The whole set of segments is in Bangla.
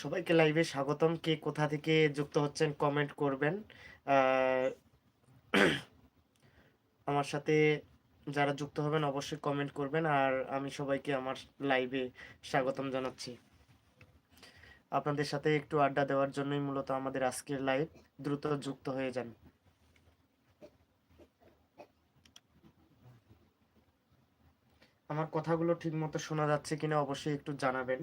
সবাইকে লাইভে স্বাগতম। কে কোথা থেকে যুক্ত হচ্ছেন কমেন্ট করবেন। আমার সাথে যারা যুক্ত হবেন অবশ্যই কমেন্ট করবেন আর আমি সবাইকে আমার লাইভে স্বাগতম জানাচ্ছি। আপনাদের সাথে একটু আড্ডা দেওয়ার জন্যই মূলত আমাদের আজকের লাইভ দ্রুত যুক্ত হয়ে যান। আমার কথাগুলো ঠিক মতো শোনা যাচ্ছে কিনা অবশ্যই একটু জানাবেন।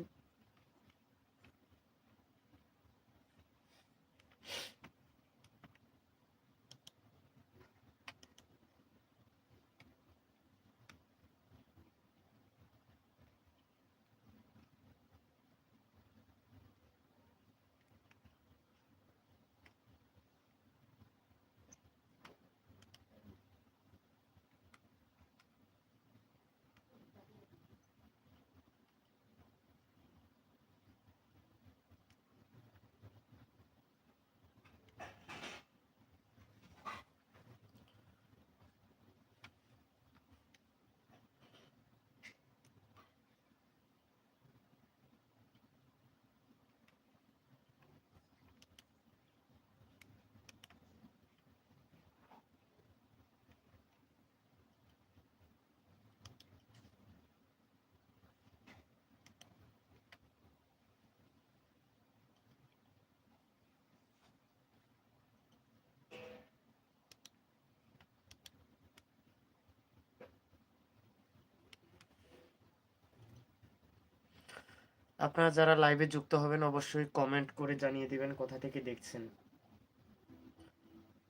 আপনারা যারা লাইভে যুক্ত হবেন, অবশ্যই কমেন্ট করে জানিয়ে দিবেন, কোথা থেকে দেখছেন।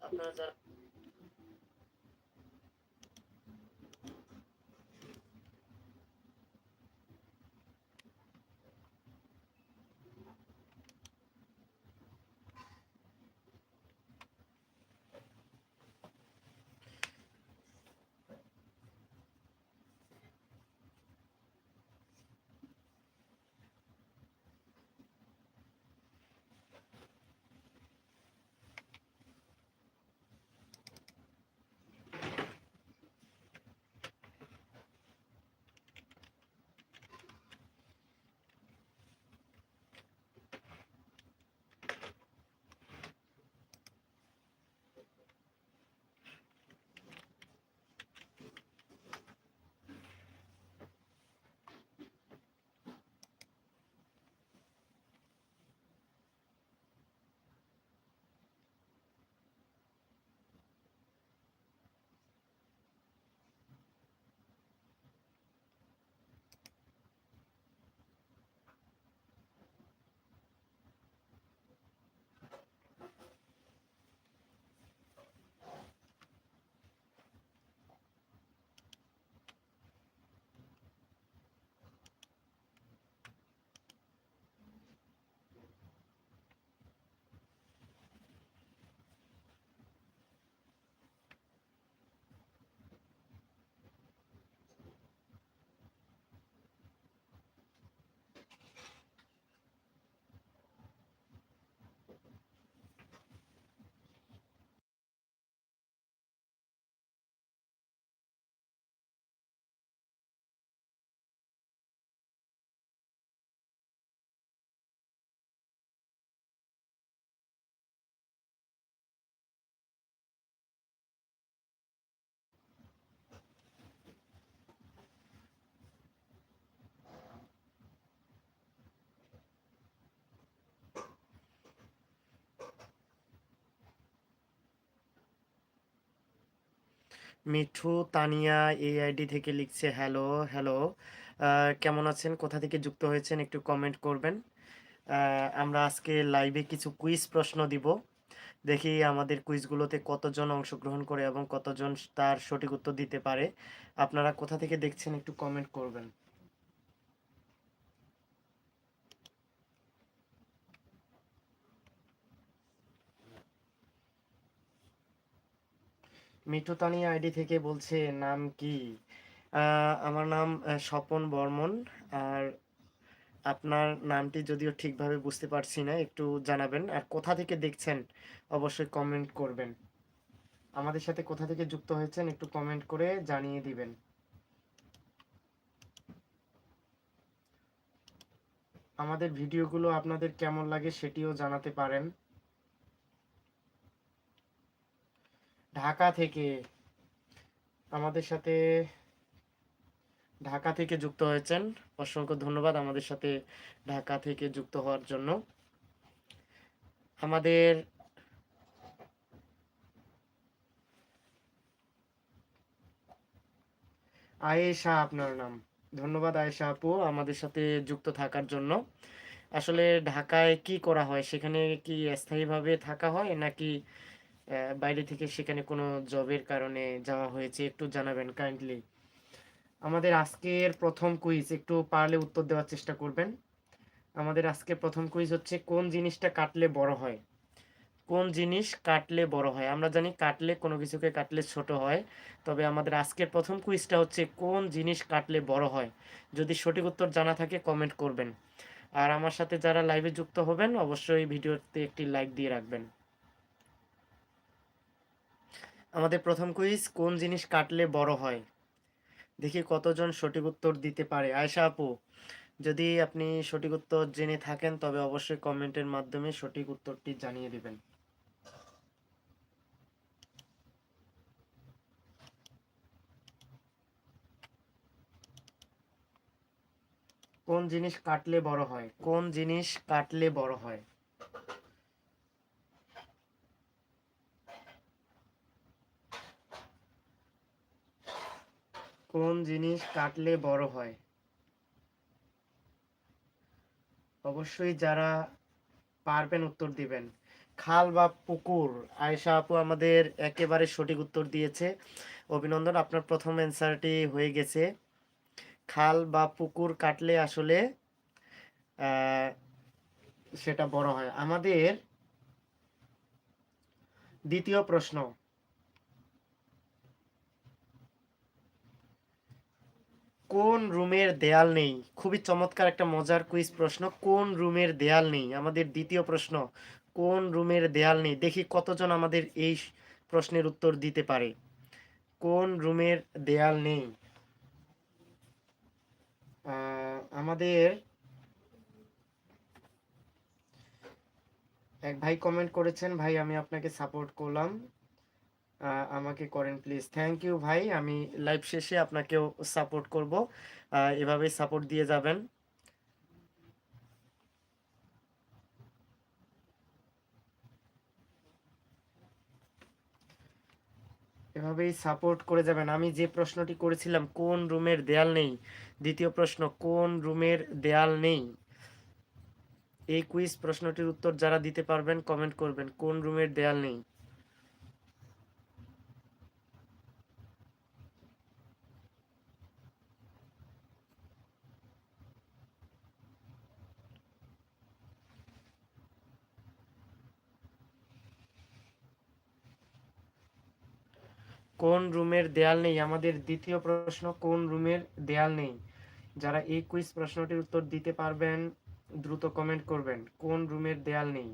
আপনারা যারা মিঠু তানিয়া এই আইডি থেকে লিখছে, হ্যালো হ্যালো কেমন আছেন? কোথা থেকে যুক্ত হয়েছেন? একটু কমেন্ট করবেন। আমরা আজকে লাইভে কিছু কুইজ প্রশ্ন দিব। দেখি আমাদের কুইজগুলোতে কতজন অংশগ্রহণ করে এবং কতজন তার সঠিক উত্তর দিতে পারে। আপনারা কোথা থেকে দেখছেন একটু কমেন্ট করবেন। মিঠু তানিয়া আইডি থেকে বলছে, নাম কি? আমার নাম স্বপন বর্মন। আর আপনার নামটি যদিও ঠিকভাবে বুঝতে পারছি না, একটু জানাবেন। আর কোথা থেকে দেখছেন, অবশ্যই কমেন্ট করবেন। আমাদের সাথে কোথা থেকে যুক্ত হয়েছেন, একটু কমেন্ট করে জানিয়ে দিবেন। আমাদের ভিডিওগুলো আপনাদের কেমন লাগে সেটিও জানাতে পারেন। ঢাকা থেকে আমাদের সাথে ঢাকা থেকে যুক্ত হয়েছেন। অসংখ্য ধন্যবাদ আমাদের সাথে ঢাকা থেকে যুক্ত হওয়ার জন্য। আমাদের আয়েশা আপনার নাম। ধন্যবাদ আয়েশা আপু আমাদের সাথে যুক্ত থাকার জন্য। আসলে ঢাকায় কি করা হয়? সেখানে কি স্থায়ীভাবে থাকা হয় নাকি বাইরে থেকে সেখানে কোনো জবের কারণে যাওয়া হয়েছে, একটু জানাবেন কাইন্ডলি আমাদের আজকের প্রথম কুইজ একটু পারলে উত্তর দেওয়ার চেষ্টা করবেন। আমাদের আজকের প্রথম কুইজ হচ্ছে, কোন জিনিসটা কাটলে বড় হয়? কোন জিনিস কাটলে বড় হয়? আমরা জানি কাটলে, কোনো কিছুকে কাটলে ছোট হয়। তবে আমাদের আজকের প্রথম কুইজটা হচ্ছে, কোন জিনিস কাটলে বড় হয়? যদি সঠিক উত্তর জানা থাকে কমেন্ট করবেন। আর আমার সাথে যারা লাইভে যুক্ত হবেন, অবশ্যই ভিডিওতে একটি লাইক দিয়ে রাখবেন। আমাদের প্রথম কুইজ কোন জিনিস কাটলে বড় হয়? দেখি কতজন সঠিক উত্তর দিতে পারে। আয়শা আপু, যদি আপনি সঠিক উত্তর জেনে থাকেন, তবে অবশ্যই কমেন্টের মাধ্যমে সঠিক উত্তরটি জানিয়ে দিবেন। কোন জিনিস কাটলে বড় হয়? কোন জিনিস কাটলে বড় হয় কোন জিনিস কাটলে বড় হয়। অবশ্যই যারা পারবেন উত্তর দিবেন। খাল বা পুকুর, আয়েশা আপু আমাদের একেবারে সঠিক উত্তর দিয়েছে। অভিনন্দন, আপনার প্রথম অ্যান্সারটি হয়ে গেছে। খাল বা পুকুর কাটলে আসলে সেটা বড় হয়। আমাদের দ্বিতীয় প্রশ্ন কোন রুমের দেয়াল নেই? খুবই চমৎকার একটা মজার কুইজ প্রশ্ন, কোন রুমের দেয়াল নেই? আমাদের দ্বিতীয় প্রশ্ন, কোন রুমের দেয়াল নেই? দেখি কতজন আমাদের এই প্রশ্নের উত্তর দিতে পারে। কোন রুমের দেয়াল নেই? আমাদের এক ভাই কমেন্ট করেছেন, ভাই আমি আপনাকে সাপোর্ট করলাম। আমাকে করেন প্লিজ থ্যাংক ইউ ভাই, আমি লাইভ শেষে আপনাকেও সাপোর্ট করব। এভাবেই সাপোর্ট দিয়ে যাবেন। এভাবেই সাপোর্ট করে যাবেন। আমি যে প্রশ্নটি করেছিলাম, কোন রুমের দেয়াল নেই? দ্বিতীয় প্রশ্ন, কোন রুমের দেয়াল নেই? এই কুইজ প্রশ্নটির উত্তর যারা দিতে পারবেন কমেন্ট করবেন, কোন রুমের দেয়াল নেই? কোন রুমের দেয়াল নেই? আমাদের দ্বিতীয় প্রশ্ন, কোন রুমের দেয়াল নেই? যারা এই কুইজ প্রশ্নটির উত্তর দিতে পারবেন, দ্রুত কমেন্ট করবেন, কোন রুমের দেয়াল নেই?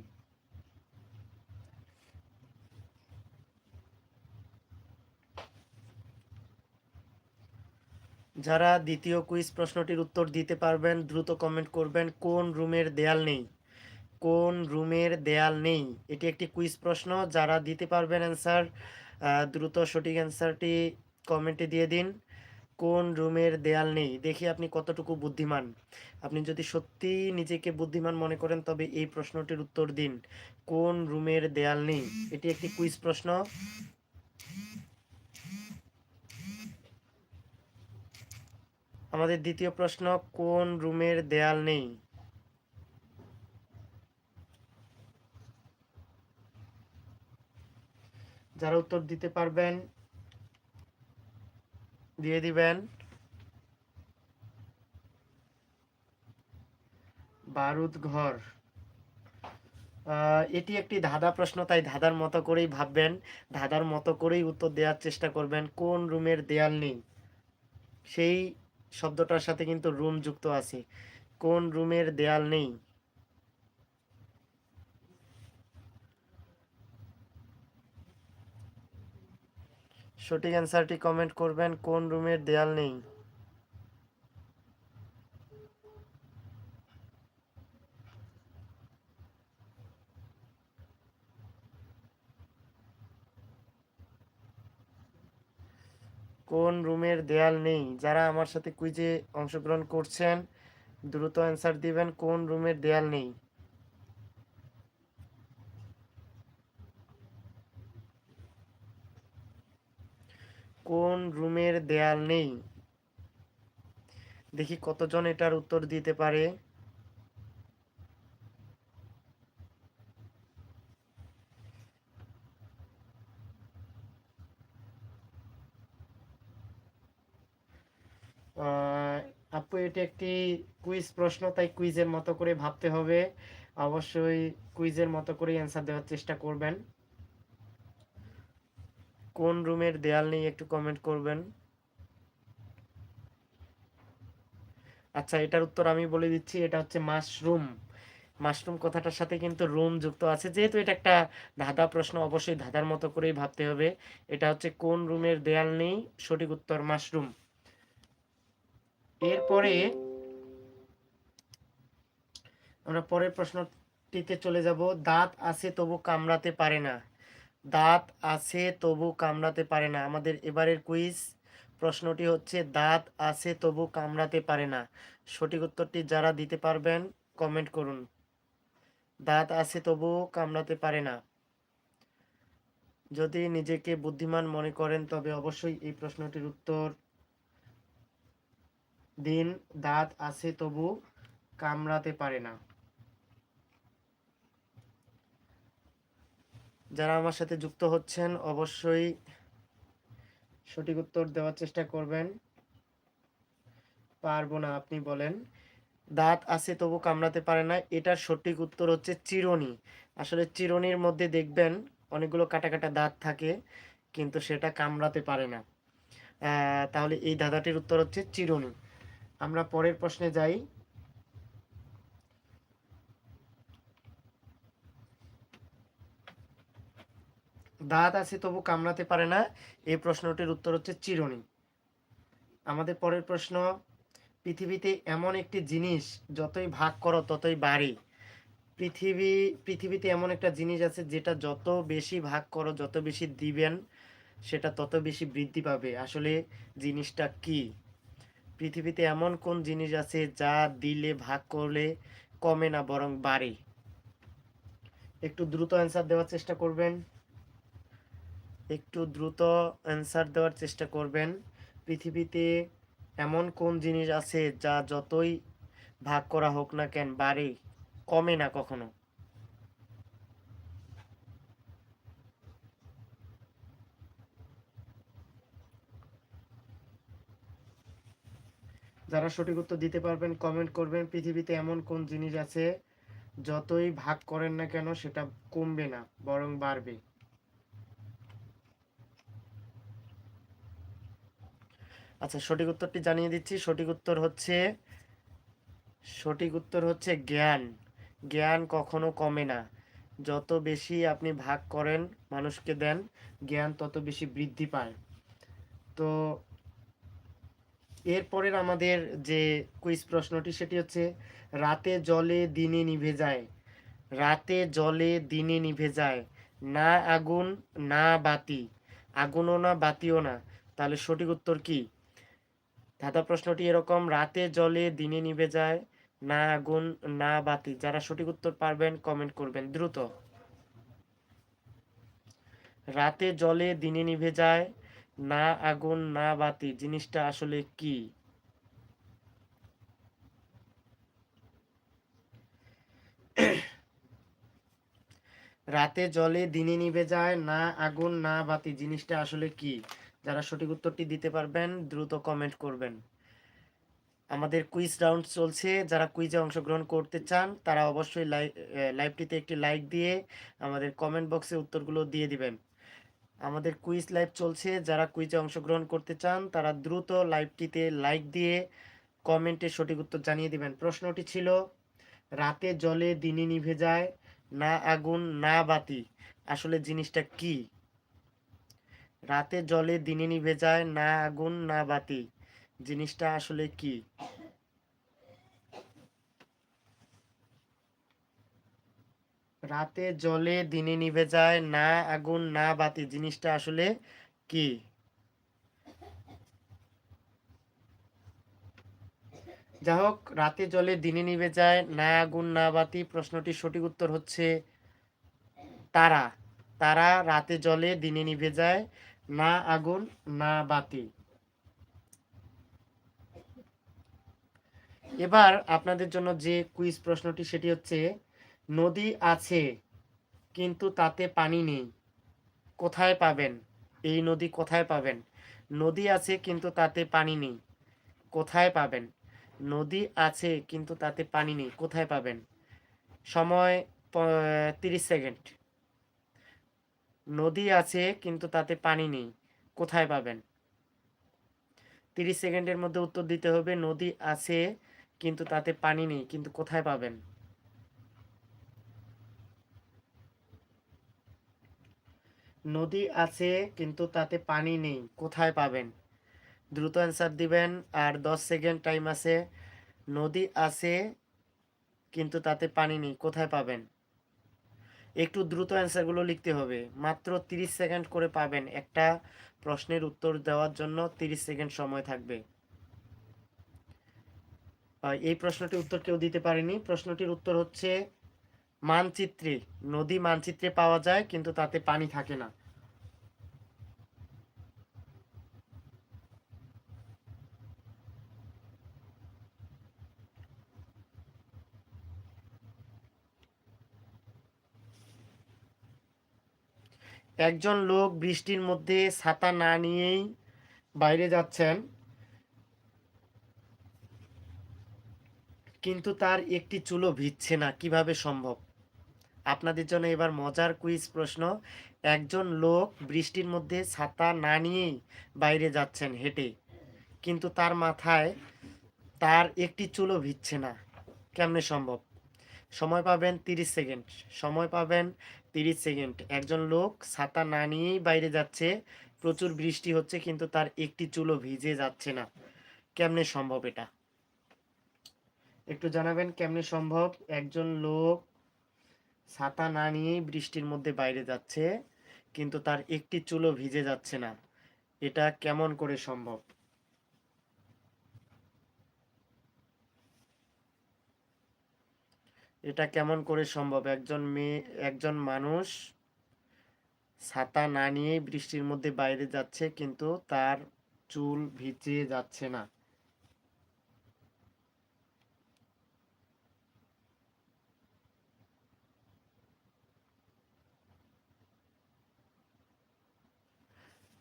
যারা দ্বিতীয় কুইজ প্রশ্নটির উত্তর দিতে পারবেন, দ্রুত কমেন্ট করবেন, কোন রুমের দেয়াল নেই? কোন রুমের দেয়াল নেই? এটি একটি কুইজ প্রশ্ন, যারা দিতে পারবেন অ্যান্সার দ্রুত সঠিক অ্যান্সারটি কমেন্টে দিয়ে দিন। কোন রুমের দেয়াল নেই? দেখি আপনি কতটুকু বুদ্ধিমান। আপনি যদি সত্যি নিজেকে বুদ্ধিমান মনে করেন, তবে এই প্রশ্নটির উত্তর দিন। কোন রুমের দেয়াল নেই? এটি একটি কুইজ প্রশ্ন। আমাদের দ্বিতীয় প্রশ্ন, কোন রুমের দেয়াল নেই? যারা উত্তর দিতে পারবেন, দিয়ে দিবেন। বারুদ ঘর। এটি একটি ধাঁধা প্রশ্ন, তাই ধাঁধার মতো করেই ভাববেন। ধাঁধার মতো করেই উত্তর দেওয়ার চেষ্টা করবেন, কোন রুমের দেয়াল নেই? সেই শব্দটার সাথে কিন্তু রুম যুক্ত আছে। কোন রুমের দেয়াল নেই? সঠিক অ্যান্সারটি কমেন্ট করবেন, কোন রুমের দেয়াল নেই? কোন রুমের দেয়াল নেই? যারা আমার সাথে কুইজে অংশগ্রহণ করছেন, দ্রুত অ্যান্সার দিবেন কোন রুমের দেয়াল নেই। দেয়াল নেই। দেখি কতজন এটার উত্তর দিতে পারে। আপু, এটি একটি কুইজ প্রশ্ন, তাই কুইজের মতো করে ভাবতে হবে। অবশ্যই কুইজের মতো করে অ্যান্সার দেওয়ার চেষ্টা করবেন। কোন রুমের দেয়াল নেই একটু কমেন্ট করবেন। আচ্ছা এটার উত্তর আমি বলে দিচ্ছি, এটা হচ্ছে মাশরুম। মাশরুম কথাটার সাথে কিন্তু রুম যুক্ত আছে। যেহেতু এটা একটা ধাঁধা প্রশ্ন, অবশ্যই ধাঁধার মতো করেই ভাবতে হবে। এটা হচ্ছে কোন রুমের দেয়াল নেই? সঠিক উত্তর মাশরুম। এরপরে আমরা পরের প্রশ্নটিতে চলে যাব। দাঁত আছে তবু কামড়াতে পারে না। দাঁত আছে তবু কামড়াতে পারে না। আমাদের এবারের কুইজ প্রশ্নটি হচ্ছে, দাঁত আছে তবু কামড়াতে পারে না। সঠিক উত্তরটি যারা দিতে পারবেন, কমেন্ট করুন। দাঁত আছে তবু কামড়াতে পারে না। যদি নিজেকে বুদ্ধিমান মনে করেন, তবে অবশ্যই এই প্রশ্নটির উত্তর দিন, দাঁত আছে তবু কামড়াতে পারে না। যারা আমার সাথে যুক্ত হচ্ছেন, অবশ্যই সঠিক উত্তর দেওয়ার চেষ্টা করবেন। পারব না, আপনি বলেন। দাঁত আছে তবু কামড়াতে পারে না, এটার সঠিক উত্তর হচ্ছে চিরুনি। আসলে চিরুনির মধ্যে দেখবেন অনেকগুলো কাটা কাটা দাঁত থাকে, কিন্তু সেটা কামড়াতে পারে না। তাহলে এই ধাঁধাটির উত্তর হচ্ছে চিরুনি। আমরা পরের প্রশ্নে যাই। দাঁত আছে তবু কামড়াতে পারে না। এই প্রশ্নটির উত্তর হচ্ছে চিরুনি। আমাদের পরের প্রশ্ন, পৃথিবীতে এমন একটি জিনিস যতই ভাগ করো ততই বাড়ে। পৃথিবী, পৃথিবীতে এমন একটা জিনিস আছে যেটা যত বেশি ভাগ করো, যত বেশি দিবেন, সেটা তত বেশি বৃদ্ধি পাবে। আসলে জিনিসটা কি? পৃথিবীতে এমন কোন জিনিস আছে যা দিলে, ভাগ করলে কমে না, বরং বাড়ে? একটু দ্রুত অ্যান্সার দেওয়ার চেষ্টা করবেন। একটু দ্রুত অ্যান্সার দেওয়ার চেষ্টা করবেন। পৃথিবীতে এমন কোন জিনিস আছে যা যতই ভাগ করা হোক না কেন বাড়ে, কমে না কখনো? যারা সঠিক উত্তর দিতে পারবেন কমেন্ট করবেন, পৃথিবীতে এমন কোন জিনিস আছে যতই ভাগ করেন না কেন সেটা কমবে না, বরং বাড়বে। আচ্ছা সঠিক উত্তরটি জানিয়ে দিচ্ছি। সঠিক উত্তর হচ্ছে, সঠিক উত্তর হচ্ছে জ্ঞান। জ্ঞান কখনো কমে না। যত বেশি আপনি ভাগ করেন মানুষকে দেন, জ্ঞান তত বেশি বৃদ্ধি পায়। তো এরপরের আমাদের যে কুইজ প্রশ্নটি, সেটি হচ্ছে, রাতে জলে দিনে নিভে যায়। রাতে জলে দিনে নিভে যায়। না আগুন, না বাতি। আগুনও না বাতিও না। তাহলে সঠিক উত্তর কি? ধাঁধা প্রশ্নটি এরকম, রাতে জলে দিনে নিভে যায়, না আগুন, না বাতি। যারা সঠিক উত্তর পারবেন কমেন্ট করবেন দ্রুত। রাতে জলে দিনে নিভে যায়, না আগুন, না বাতি। জিনিসটা আসলে কি? রাতে জলে দিনে নিভে যায়, না আগুন, না বাতি। জিনিসটা আসলে কি? যারা সঠিক উত্তরটি দিতে পারবেন, দ্রুত কমেন্ট করবেন। আমাদের কুইজ রাউন্ড চলছে। যারা কুইজে অংশগ্রহণ করতে চান, তারা অবশ্যই লাইভটিতে একটি লাইক দিয়ে আমাদের কমেন্ট বক্সে উত্তরগুলো দিয়ে দিবেন। আমাদের কুইজ লাইভ চলছে। যারা কুইজে অংশগ্রহণ করতে চান, তারা দ্রুত লাইভটিতে লাইক দিয়ে কমেন্টে সঠিক উত্তর জানিয়ে দিবেন। প্রশ্নটি ছিল, রাতে জলে দিনে নিভে যায়, না আগুন, না বাতি। আসলে জিনিসটা কি? রাতে জলে দিনে নিভে যায় না আগুন, না বাতি। জিনিসটা আসলে কি? রাতে জলে দিনে নিভে যায় না আগুন, না বাতি। জিনিসটা আসলে কি? যাই হোক, রাতে জলে দিনে নিভে যায় না আগুন, না বাতি। প্রশ্নটির সঠিক উত্তর হচ্ছে তারা। তারা রাতে জলে দিনে নিভে যায় না আগুন, না বাতি। এবার আপনাদের জন্য যে কুইজ প্রশ্নটি, সেটি হচ্ছে, নদী আছে, কিন্তু তাতে পানি নেই, কোথায় পাবেন? এই নদী কোথায় পাবেন? নদী আছে, কিন্তু তাতে পানি নেই, কোথায় পাবেন? নদী আছে, কিন্তু তাতে পানি নেই, কোথায় পাবেন? সময় তিরিশ সেকেন্ড। নদী আছে, কিন্তু তাতে পানি নেই। কোথায় পাবেন? তিরিশ সেকেন্ডের মধ্যে উত্তর দিতে হবে, নদী আছে, কিন্তু তাতে পানি নেই, কিন্তু কোথায় পাবেন? নদী আছে, কিন্তু তাতে পানি নেই, কোথায় পাবেন? দ্রুত অ্যান্সার দিবেন, আর দশ সেকেন্ড টাইম আছে। নদী আছে, কিন্তু তাতে পানি নেই, কোথায় পাবেন? একটু দ্রুত অ্যান্সারগুলো লিখতে হবে। মাত্র 30 সেকেন্ড করে পাবেন একটা প্রশ্নের উত্তর দেওয়ার জন্য 30 সেকেন্ড সময় থাকবে। এই প্রশ্নটির উত্তর কেউ দিতে পারেনি। প্রশ্নটির উত্তর হচ্ছে মানচিত্রে। নদী মানচিত্রে পাওয়া যায়, কিন্তু তাতে পানি থাকে না। একজন লোক বৃষ্টির মধ্যে ছাতা না নিয়েই বাইরে যাচ্ছেন। কিন্তু তার একটি চুলো ভিজছে না। কীভাবে সম্ভব? আপনাদের জন্য এবার মজার কুইজ প্রশ্ন। একজন লোক বৃষ্টির মধ্যে ছাতা না নিয়েই বাইরে যাচ্ছেন হেঁটে, কিন্তু তার মাথায় তার একটি চুলো ভিজছে না। কেমনে সম্ভব? সময় পাবেন তিরিশ সেকেন্ড। সময় পাবেন তিরিশ সেকেন্ড। একজন লোক ছাতা না নিয়েই বাইরে যাচ্ছে, প্রচুর বৃষ্টি হচ্ছে, কিন্তু তার একটি চুলো ভিজে যাচ্ছে না। কেমনে সম্ভব এটা? একটু জানাবেন কেমনে সম্ভব? একজন লোক ছাতা না নিয়েই বৃষ্টির মধ্যে বাইরে যাচ্ছে, কিন্তু তার একটি চুলো ভিজে যাচ্ছে না। এটা কেমন করে সম্ভব? এটা কেমন করে সম্ভব? একজন মেয়ে, একজন মানুষ ছাতা না নিয়েই বৃষ্টির মধ্যে বাইরে যাচ্ছে, কিন্তু তার চুল ভিজিয়ে যাচ্ছে না।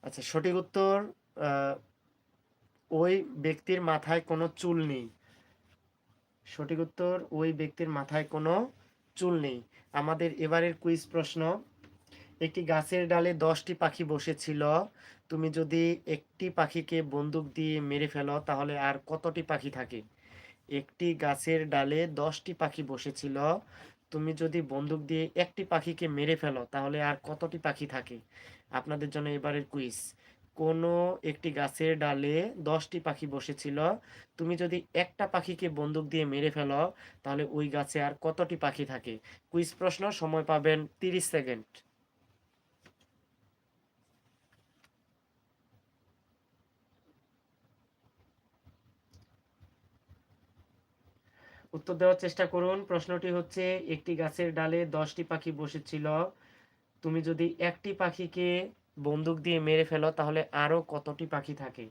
আচ্ছা সঠিক উত্তর ওই ব্যক্তির মাথায় কোনো চুল নেই। সঠিক উত্তর, ওই ব্যক্তির মাথায় কোনো চুল নেই। আমাদের এবারের কুইজ প্রশ্ন, একটি গাছের ডালে দশটি পাখি বসেছিল, তুমি যদি একটি পাখিকে বন্দুক দিয়ে মেরে ফেলো, তাহলে আর কতটি পাখি থাকে? একটি গাছের ডালে দশটি পাখি বসেছিল, তুমি যদি বন্দুক দিয়ে একটি পাখিকে মেরে ফেলো, তাহলে আর কতটি পাখি থাকে? আপনাদের জন্য এবারের কুইজ। কোনো একটি গাছের ডালে দশটি পাখি বসেছিল। তুমি যদি একটা পাখিকে বন্দুক দিয়ে মেরে ফেলো, তাহলে ওই গাছে আর কতটি পাখি থাকে? কুইজ প্রশ্ন, সময় পাবেন তিরিশ সেকেন্ড। উত্তর দেওয়ার চেষ্টা করুন। প্রশ্নটি হচ্ছে, একটি গাছের ডালে দশটি পাখি বসেছিল। তুমি যদি একটি পাখিকে বন্দুক দিয়ে মেরে ফেলো, তাহলে আরও কতটি পাখি থাকে?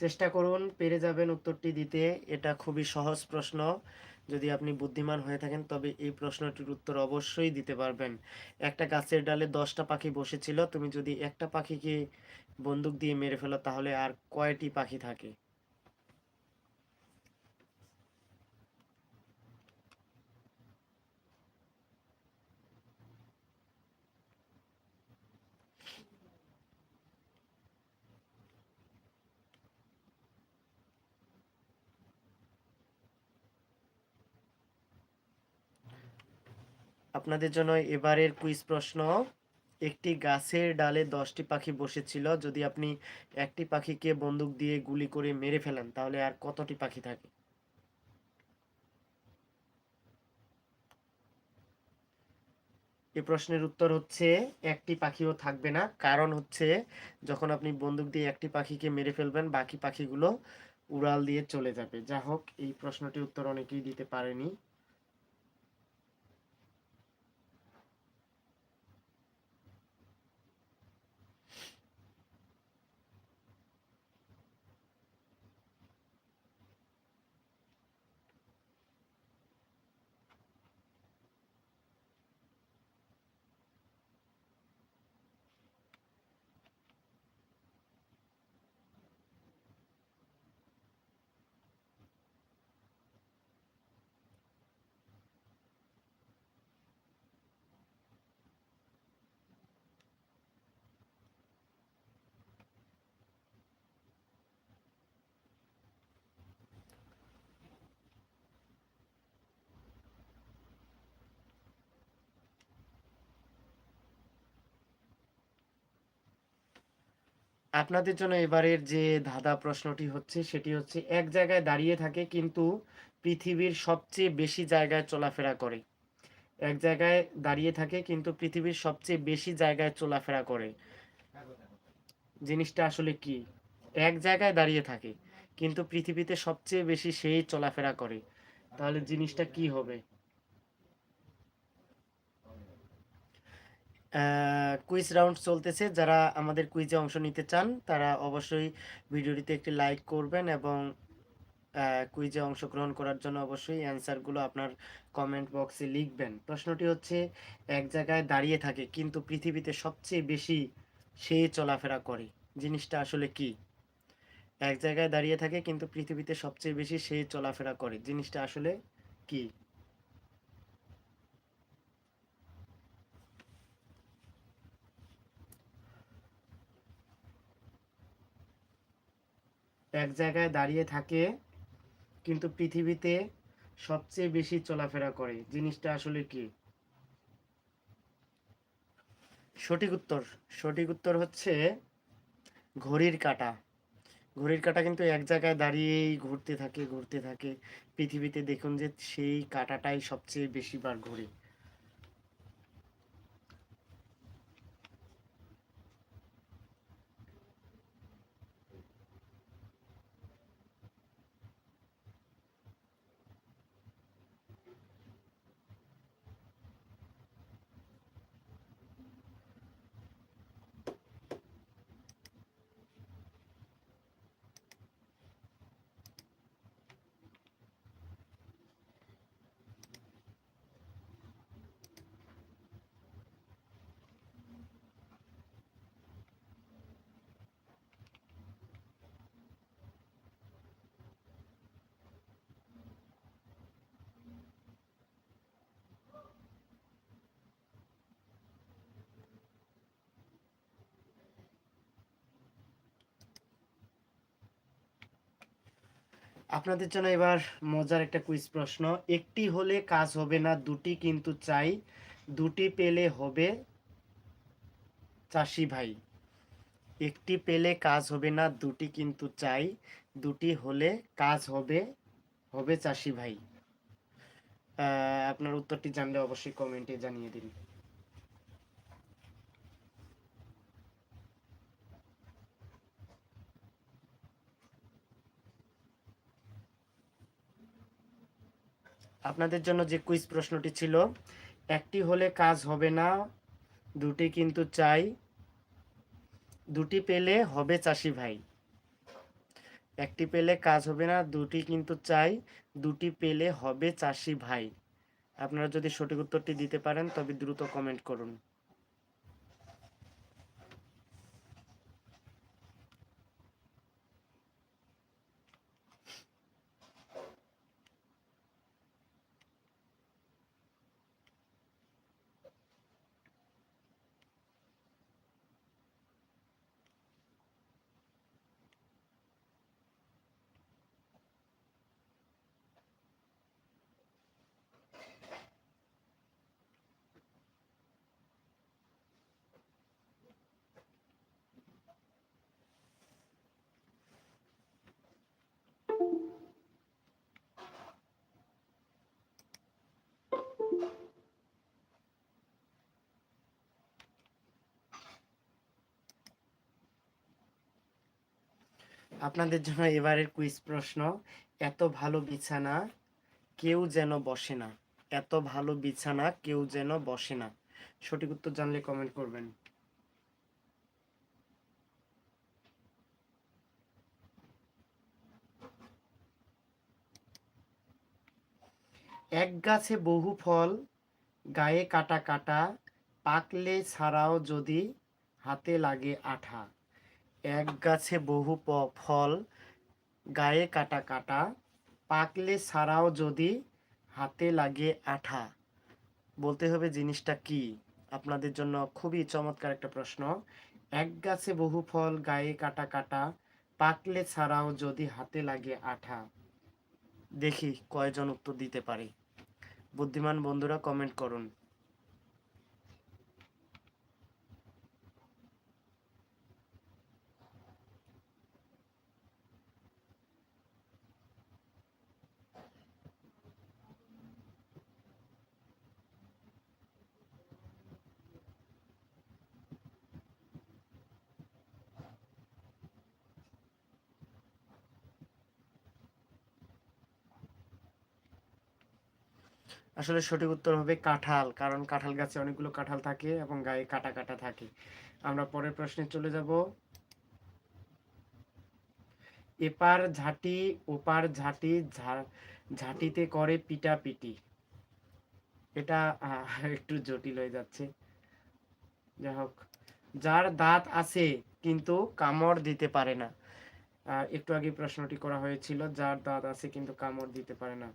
চেষ্টা করুন, পেরে যাবেন উত্তরটি দিতে। এটা খুবই সহজ প্রশ্ন। যদি আপনি বুদ্ধিমান হয়ে থাকেন, তবে এই প্রশ্নটির উত্তর অবশ্যই দিতে পারবেন। একটা গাছের ডালে দশটা পাখি বসেছিল, তুমি যদি একটা পাখিকে বন্দুক দিয়ে মেরে ফেলো, তাহলে আর কয়টি পাখি থাকে? আপনাদের জন্য এবারের কুইজ প্রশ্ন। একটি গাছের ডালে দশটি পাখি বসেছিল, যদি আপনি একটি পাখিকে বন্দুক দিয়ে গুলি করে মেরে ফেলেন, তাহলে আর কতটি পাখি থাকে? এই প্রশ্নের উত্তর হচ্ছে, একটি পাখিও থাকবে না। কারণ হচ্ছে, যখন আপনি বন্দুক দিয়ে একটি পাখিকে মেরে ফেলবেন, বাকি পাখিগুলো উড়াল দিয়ে চলে যাবে। যা হোক এই প্রশ্নটির উত্তর অনেকেই দিতে পারেনি। আপনাদের জন্য এবারের যে ধাঁধা প্রশ্নটি হচ্ছে, সেটি হচ্ছে এক জায়গায় দাঁড়িয়ে থাকে কিন্তু পৃথিবীর সবচেয়ে বেশি জায়গায় চলাফেরা করে। এক জায়গায় দাঁড়িয়ে থাকে কিন্তু পৃথিবীর সবচেয়ে বেশি জায়গায় চলাফেরা করে। জিনিসটা আসলে কি? এক জায়গায় দাঁড়িয়ে থাকে কিন্তু পৃথিবীতে সবচেয়ে বেশি সেই চলাফেরা করে। তাহলে জিনিসটা কি হবে? কুইজ রাউন্ড চলতেছে। যারা আমাদের কুইজে অংশ নিতে চান, তারা অবশ্যই ভিডিওটিতে একটি লাইক করবেন এবং কুইজে অংশগ্রহণ করার জন্য অবশ্যই অ্যান্সারগুলো আপনার কমেন্ট বক্সে লিখবেন। প্রশ্নটি হচ্ছে, এক জায়গায় দাঁড়িয়ে থাকে কিন্তু পৃথিবীতে সবচেয়ে বেশি সে চলাফেরা করে। জিনিসটা আসলে কি? এক জায়গায় দাঁড়িয়ে থাকে কিন্তু পৃথিবীতে সবচেয়ে বেশি সে চলাফেরা করে। জিনিসটা আসলে কি? এক জায়গায় দাঁড়িয়ে থাকে, কিন্তু পৃথিবীতে সবচেয়ে বেশি চলাফেরা করে। জিনিসটা আসলে কি? সঠিক উত্তর। সঠিক উত্তর হচ্ছে ঘড়ির কাঁটা। ঘড়ির কাঁটা কিন্তু এক জায়গায় দাঁড়িয়েই ঘুরতে থাকে ঘুরতে থাকে। পৃথিবীতে দেখুন যে সেই কাঁটাটাই সবচেয়ে বেশি বার ঘুরে আপনাদের জন্য এবার মজার একটা কুইজ প্রশ্ন। একটি হলে কাজ হবে না, দুটি কিন্তু চাই। দুটি পেলে হবে চাষি ভাই। একটি পেলে কাজ হবে না, দুটি কিন্তু চাই। দুটি হলে কাজ হবে হবে চাষি ভাই। আপনার উত্তরটি জানলে অবশ্যই কমেন্টে জানিয়ে দিন। আপনাদের জন্য যে কুইজ প্রশ্নটি ছিল, একটি হলে কাজ হবে না, দুটি কিন্তু চাই, দুটি পেলে হবে চাষি ভাই। একটি পেলে কাজ হবে না, দুটি কিন্তু চাই, দুটি পেলে হবে চাষি ভাই। আপনারা যদি সঠিক উত্তরটি দিতে পারেন, তবে দ্রুত কমেন্ট করুন। আপনাদের জন্য এবারের কুইজ প্রশ্ন, এত ভালো বিছানা কেউ যেন বসে না। এত ভালো বিছানা কেউ যেন বসে না। সঠিক উত্তর জানলে কমেন্ট করবেন। এক গাছে বহু ফল, গায়ে কাটা কাটা, পাকলে ছাড়াও যদি হাতে লাগে আঠা। এক গাছে বহু ফল, গায়ে কাটা কাটা, পাকলে ছাড়াও যদি হাতে লাগে আঠা। বলতে হবে জিনিসটা কি? আপনাদের জন্য খুবই চমৎকার একটা প্রশ্ন। এক গাছে বহু ফল, গায়ে কাটা কাটা, পাকলে ছাড়াও যদি হাতে লাগে আঠা। দেখি কয়জন উত্তর দিতে পারে। বুদ্ধিমান বন্ধুরা কমেন্ট করুন। আসলে সঠিক উত্তর হবে কাঁঠাল, কারণ কাঁঠাল গাছে অনেকগুলো কাঁঠাল থাকে এবং গায়ে কাটা কাটা থাকে। আমরা পরের প্রশ্নে চলে যাব। এপার ঝাঁটি, ওপার ঝাঁটি ঝাঁটিতে করে পিটাপিটি এটা একটু জটিল হয়ে যাচ্ছে। যাই হোক, যার দাঁত আছে কিন্তু কামড় দিতে পারে না। একটু আগে প্রশ্নটি করা হয়েছিল, যার দাঁত আছে কিন্তু কামড় দিতে পারে না।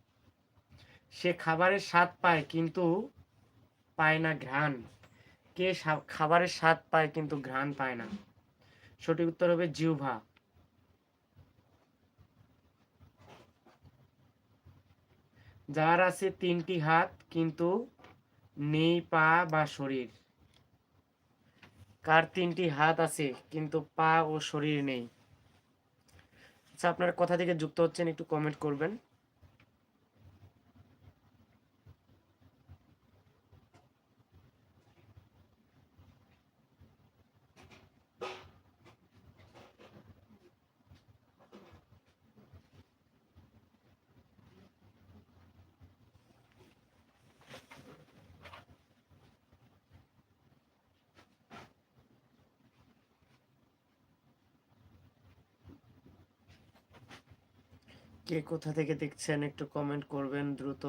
সে খাবারের স্বাদ পায় কিন্তু পায় না ঘ্রাণ। কে খাবারের স্বাদ পায় কিন্তু ঘ্রাণ পায় না। সঠিক উত্তর হবে জিহ্বা। যার আছে তিনটি হাত কিন্তু নেই পা বা শরীর। কার তিনটি হাত আছে কিন্তু পা ও শরীর নেই। আচ্ছা আপনার কথা থেকে যুক্ত হচ্ছেন, একটু কমেন্ট করবেন। কে কোথা থেকে দেখছেন একটু কমেন্ট করবেন দ্রুত।